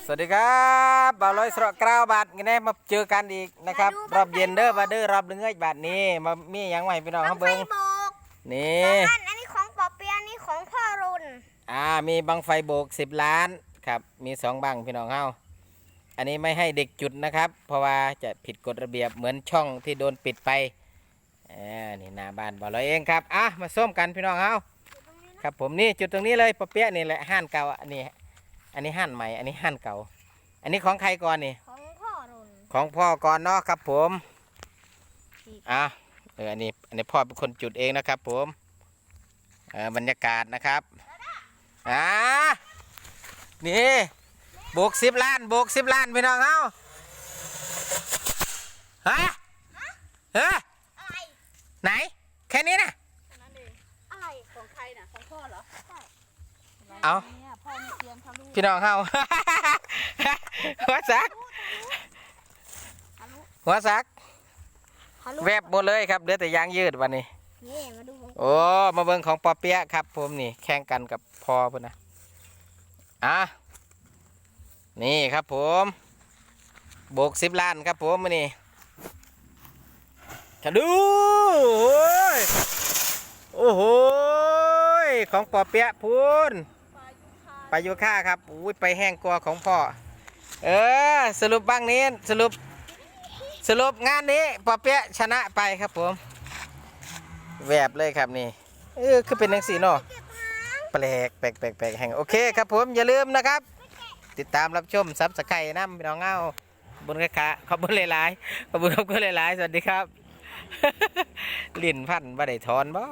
สวัสดีครับบ่าวลอยสระกราวบาทกันแน่มาเจอกันอีกนะครับ รอบเย็นเด้อมาเด้อรอบเนื้อยบาทนี้มามีหยังใหม่พี่น้องบัเขางไฟเบิ้งโบกนี่อันอันนี้ของปอเปียะอันนี้ของพ่อรุนอ่ามีบังไฟโบกสิบล้านครับมีสองบังพี่น้องเฮาอันนี้ไม่ให้เด็กจุดนะครับ เพราะว่าจะผิดกฎระเบียบเหมือนช่องที่โดนปิดไปเออนี่หน้าบ้านบ่าวลอยเองครับอะมาส้มกันพี่น้องเฮาครับผมนี่จุดตรงนี้เลยปะเปี๊ยะนี่แหละห้านเก่าอันนี้ อันนี้ห้านใหม่ อันนี้ห้านเก่า อันนี้ของใครก่อนนี่ ของพ่อรุนของพ่อก่อนเนาะครับผมอะเอออันนี้อันนี้พ่อเป็นคนจุดเองนะครับ ผมเออบรรยากาศนะครับอ่านี่โบกสิบล้านโบกสิบล้านพี่น้องเฮาฮะเฮ้ยอะไรไหน แค่นี้นะอะไรของใครน่ะของพ่อเหรอเอาเนี่ย พ่อไม่เตรียมทะลุพี่น้องเฮา หัวซักทะลุหัวซักฮัลโหลแวบหมดเลยครับเหลือแต่ยางยืดวันนี้นี่มาดูของโอ้มาเบิ่งของปอเปี๊ยะครับ ผมนี่แข่งกันกับพอเพื่อนนะอะนี่ครับผมโบกสิบล้านครับผมมานี่จะดูโอ้ยโอ้โหยของปอเปี๊ยะพูน ไปโยค่าครับอุ้ยไปแห้งกลัวของพ่อ เออ สรุปบ้างนี้สรุป สรุปงานนี้ปอเปี๊ยะชนะไปครับผมแวบเลยครับนี่เออคือเป็นหนังสีเนาะแปลกแปลกแปลกแปลกแห่งโอเคครับผมอย่าลืมนะครับ ติดตามรับชมซับสไครต์น้ำพี่น้องเงาบนกระคะขอบคุณหลายๆขอบคุณขอบคุณหลายๆสวัสดีครับ ลิ้นพันบ่ได้ถอนบ่